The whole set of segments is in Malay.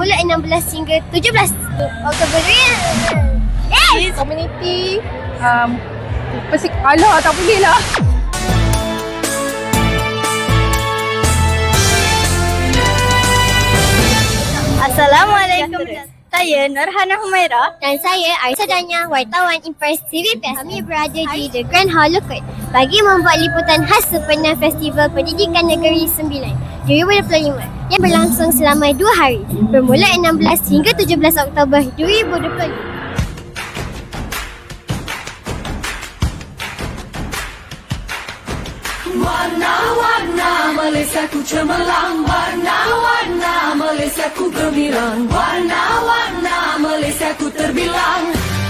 bermula 16 hingga 17 Oktober ni. Eh! Community um, Persik Alah tak boleh lah Assalamualaikum. Saya Nurhana Humaira. Dan saya Aisyah Danya, wartawan Impress TV PS. Kami berada di The Grand Hall Lukut bagi membuat liputan khas sempena Festival Pendidikan Negeri 9 2025 yang berlangsung selama dua hari bermula 16 hingga 17 Oktober 2025. Malaysia ku cemerlang Warna-warna Malaysia ku gemilang Warna-warna Malaysia ku terbilang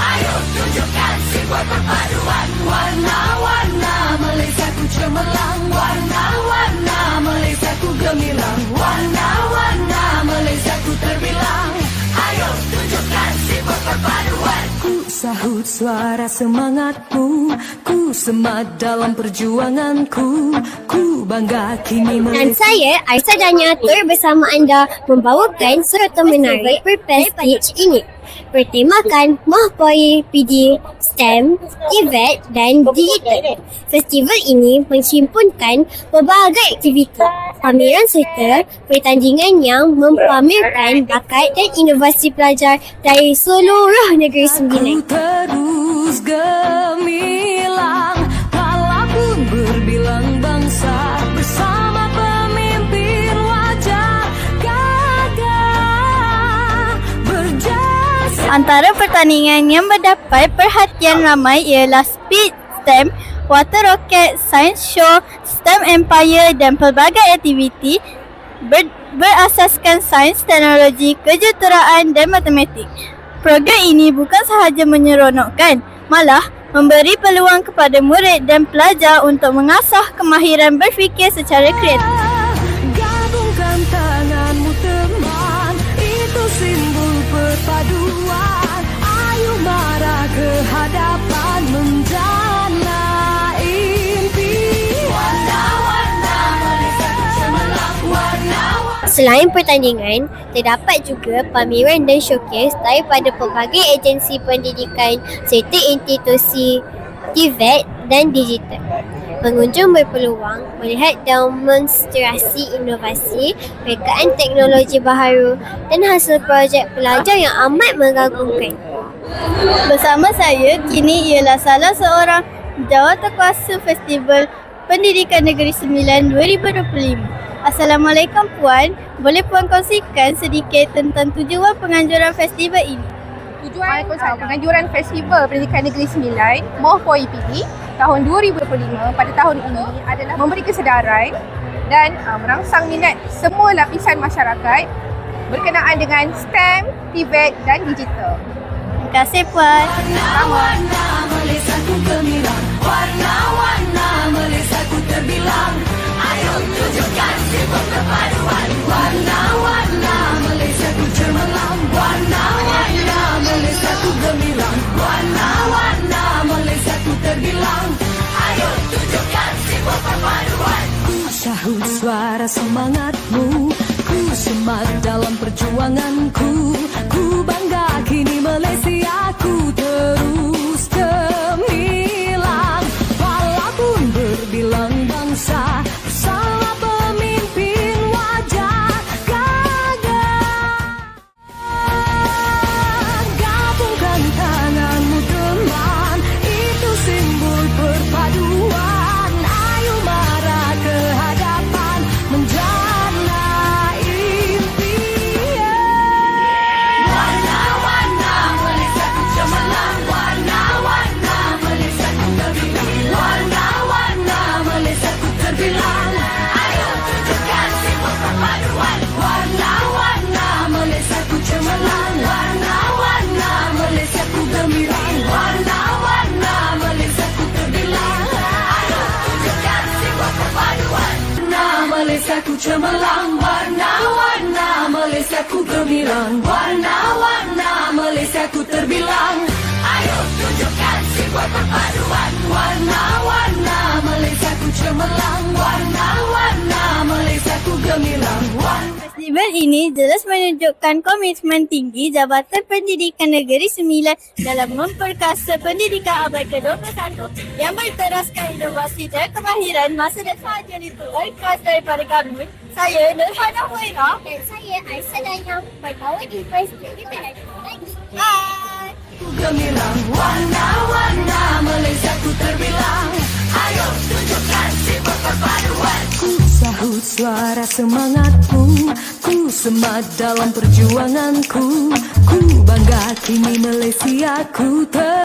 Ayo tunjukkan sebuah perpaduan Warna-warna sahut suara semangatmu. Ku semat dalam perjuanganku. Ku bangga kini Dan saya Aisyah Danya tur bersama anda membawakan serta menarik berprestige ini bertemakan Mahpoi PD, STEM, TVET dan Digital. Festival ini menghimpunkan pelbagai aktiviti, pameran serta pertandingan yang mempamerkan bakat dan inovasi pelajar dari seluruh negeri sembilan. terus gemilang Antara pertandingan yang mendapat perhatian ramai ialah Speed STEM, Water Rocket, Science Show, STEM Empire dan pelbagai aktiviti ber, berasaskan sains, teknologi, kejuruteraan dan matematik. Program ini bukan sahaja menyeronokkan, malah memberi peluang kepada murid dan pelajar untuk mengasah kemahiran berfikir secara kreatif. Perpaduan ke hadapan Menjana impian Warna-warna cemerlang Selain pertandingan, terdapat juga pameran dan showcase daripada pelbagai agensi pendidikan serta institusi TVET dan digital. Pengunjung berpeluang melihat demonstrasi inovasi, rekaan teknologi baharu dan hasil projek pelajar yang amat mengagumkan. Bersama saya kini ialah salah seorang jawatankuasa Festival Pendidikan Negeri Sembilan 2025. Assalamualaikum Puan, boleh Puan kongsikan sedikit tentang tujuan penganjuran festival ini? Tujuan uh, penganjuran Festival Pendidikan Negeri Sembilan MOHPO EPD tahun 2025 pada tahun ini adalah memberi kesedaran dan uh, merangsang minat semua lapisan masyarakat berkenaan dengan STEM, TVET dan digital. Terima kasih Puan. Warna-warna Malaysia ku gemilang Warna-warna Malaysia ku terbilang Ayo tunjukkan sebuah perpaduan Warna-warna sahut suara semangatmu Ku semat dalam perjuanganku. Ku bangga kini Malaysia ku terus cemerlang Warna-warna Malaysia ku gemilang. Warna-warna Malaysia ku terbilang. Ayo tunjukkan simbol perpaduan Warna-warna Festival ini jelas menunjukkan komitmen tinggi Jabatan Pendidikan Negeri Sembilan dalam memperkasa pendidikan abad ke-21 yang berteraskan inovasi dan kemahiran masa depan yang ditularkan daripada kami. Saya Nurhana Huaira. Dan saya Aisyah Dayang berbawa di Private. Bye. gemilang Warna-warna Malaysia ku terbilang suara semangatku. Ku semat dalam perjuanganku. Ku bangga kini Malaysia ku ter